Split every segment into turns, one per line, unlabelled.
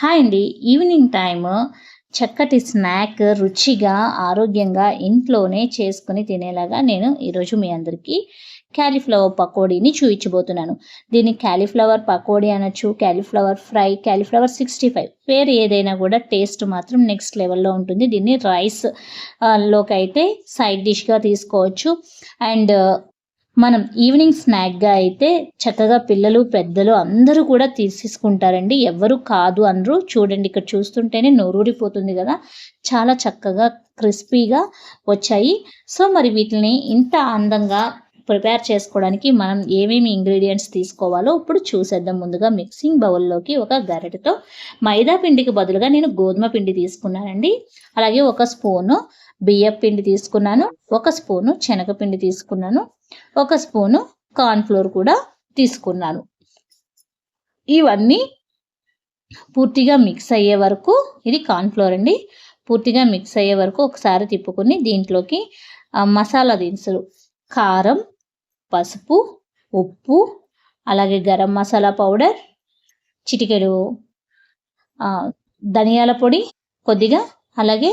Hi అండి. Evening time చక్కటి snack రుచిగా ఆరోగ్యంగా ఇంట్లోనే చేసుకుని తినేలాగా నేను ఈరోజు మీ అందరికీ క్యాలీఫ్లవర్ పకోడీని చూపించబోతున్నాను. దీన్ని క్యాలీఫ్లవర్ పకోడీ అనొచ్చు cauliflower fry cauliflower sixty five పేరు ఏదైనా కూడా టేస్ట్ మాత్రం నెక్స్ట్ లెవెల్లో ఉంటుంది. దీన్ని రైస్లోకి అయితే సైడ్ డిష్గా తీసుకోవచ్చు. అండ్ మనం ఈవినింగ్ స్నాక్గా అయితే చక్కగా పిల్లలు పెద్దలు అందరూ కూడా తీసేసుకుంటారండి. ఎవరు కాదు అనరు. చూడండి ఇక్కడ చూస్తుంటేనే నోరూరిపోతుంది కదా. చాలా చక్కగా క్రిస్పీగా వచ్చాయి. సో మరి వీటిని ఇంత అందంగా ప్రిపేర్ చేసుకోవడానికి మనం ఏమేమి ఇంగ్రీడియంట్స్ తీసుకోవాలో ఇప్పుడు చూసేద్దాం ముందుగా మిక్సింగ్ బౌల్లోకి ఒక గరిటెతో మైదా పిండికి బదులుగా నేను గోధుమ పిండి తీసుకున్నానండి. అలాగే ఒక స్పూను బియ్యం పిండి తీసుకున్నాను ఒక స్పూను శనగపిండి తీసుకున్నాను ఒక స్పూను కార్న్ఫ్లోర్ కూడా తీసుకున్నాను. ఇవన్నీ పూర్తిగా మిక్స్ అయ్యే వరకు ఇది కార్న్ఫ్లోర్ అండి. పూర్తిగా మిక్స్ అయ్యే వరకు ఒకసారి తిప్పుకొని దీంట్లోకి మసాలా దినుసులు కారం పసుపు ఉప్పు అలాగే గరం మసాలా పౌడర్ చిటికెడు ధనియాల పొడి కొద్దిగా అలాగే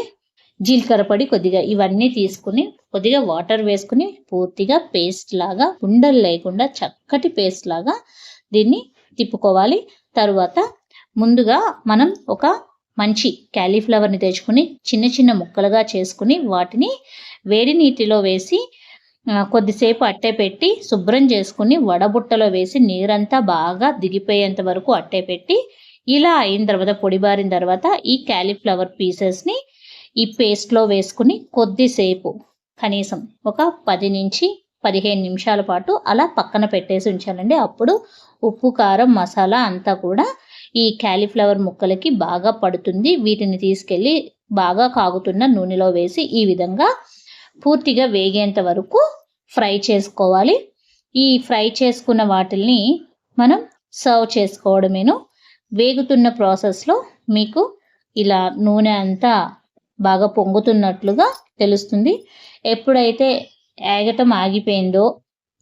జీలకర్ర పొడి కొద్దిగా ఇవన్నీ తీసుకుని కొద్దిగా వాటర్ వేసుకుని పూర్తిగా పేస్ట్ లాగా ఉండలు లేకుండా చక్కటి పేస్ట్ లాగా దీన్ని తిప్పుకోవాలి. తరువాత ముందుగా మనం ఒక మంచి క్యాలీఫ్లవర్ని తెచ్చుకుని చిన్న చిన్న ముక్కలుగా చేసుకుని వాటిని వేడి నీటిలో వేసి కొద్దిసేపు అట్టే పెట్టి శుభ్రం చేసుకుని వడబుట్టలో వేసి నీరంతా బాగా దిగిపోయేంత వరకు అట్టే పెట్టి ఇలా అయిన తర్వాత పొడిబారిన తర్వాత ఈ క్యాలీఫ్లవర్ పీసెస్ని ఈ పేస్ట్లో వేసుకుని కొద్దిసేపు కనీసం ఒక పది నుంచి పదిహేను నిమిషాల పాటు అలా పక్కన పెట్టేసి ఉంచాలండి. అప్పుడు ఉప్పు కారం మసాలా అంతా కూడా ఈ క్యాలీఫ్లవర్ ముక్కలకి బాగా పడుతుంది. వీటిని తీసుకెళ్ళి బాగా కాగుతున్న నూనెలో వేసి ఈ విధంగా పూర్తిగా వేగేంత వరకు ఫ్రై చేసుకోవాలి. ఈ ఫ్రై చేసుకున్న వాటిల్ని మనం సర్వ్ చేసుకోవడమేను. వేగుతున్న ప్రాసెస్లో మీకు ఇలా నూనె అంతా బాగా పొంగుతున్నట్లుగా తెలుస్తుంది. ఎప్పుడైతే ఏగటం ఆగిపోయిందో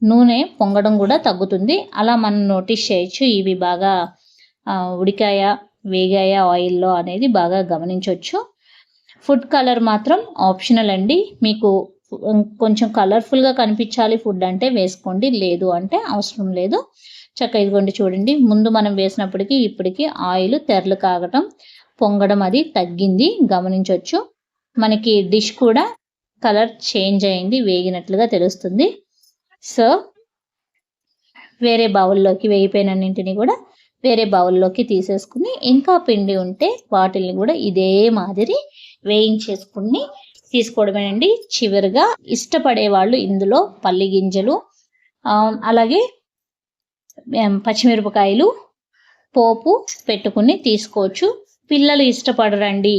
నూనె పొంగడం కూడా తగ్గుతుంది. అలా మనం నోటీస్ చేయొచ్చు. ఇవి బాగా ఉడికాయ వేగాయ ఆయిల్లో అనేది బాగా గమనించవచ్చు ఫుడ్ కలర్ మాత్రం ఆప్షనల్ అండి. మీకు కొంచెం కలర్ఫుల్గా కనిపించాలి ఫుడ్ అంటే వేసుకోండి. లేదు అంటే అవసరం లేదు. చక్క ఇదిగోండి చూడండి. ముందు మనం వేసినప్పటికీ ఇప్పటికీ ఆయిల్ తెరలు కాగటం పొంగడం అది తగ్గింది. గమనించవచ్చు మనకి డిష్ కూడా కలర్ చేంజ్ అయింది వేగినట్లుగా తెలుస్తుంది. సో వేరే బౌల్లోకి వేగిపోయినన్నింటిని కూడా వేరే బౌల్లోకి తీసేసుకుని ఇంకా పిండి ఉంటే వాటిని కూడా ఇదే మాదిరి వేయించేసుకుని తీసుకోవడమేనండి. చివరిగా ఇష్టపడే వాళ్ళు ఇందులో పల్లి గింజలు అలాగే పచ్చిమిరపకాయలు పోపు పెట్టుకుని తీసుకోవచ్చు. పిల్లలు ఇష్టపడరండి.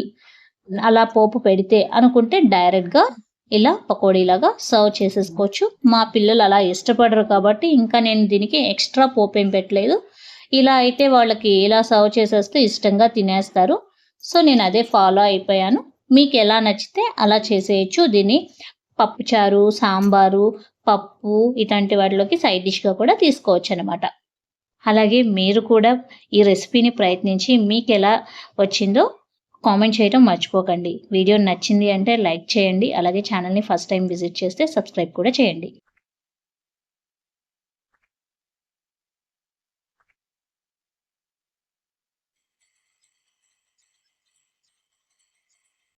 అలా పోపు పెడితే అనుకుంటే డైరెక్ట్గా ఇలా పకోడీలాగా సర్వ్ చేసేసుకోవచ్చు. మా పిల్లలు అలా ఇష్టపడరు కాబట్టి ఇంకా నేను దీనికి ఎక్స్ట్రా పోపు ఏం పెట్టలేదు. ఇలా అయితే వాళ్ళకి ఇలా సర్వ్ చేసేస్తే ఇష్టంగా తినేస్తారు. సో నేను అదే ఫాలో అయిపోయాను. మీకు ఎలా నచ్చితే అలా చేసేయచ్చు. దీన్ని పప్పుచారు సాంబారు పప్పు ఇలాంటి వాటిలోకి సైడ్ డిష్గా కూడా తీసుకోవచ్చు అనమాట అలాగే మీరు కూడా ఈ రెసిపీని ప్రయత్నించి మీకు ఎలా వచ్చిందో కామెంట్ చేయడం మర్చిపోకండి. వీడియో నచ్చింది అంటే లైక్ చేయండి. అలాగే ఛానల్ని ఫస్ట్ టైం విజిట్ చేస్తే సబ్స్క్రైబ్ కూడా చేయండి.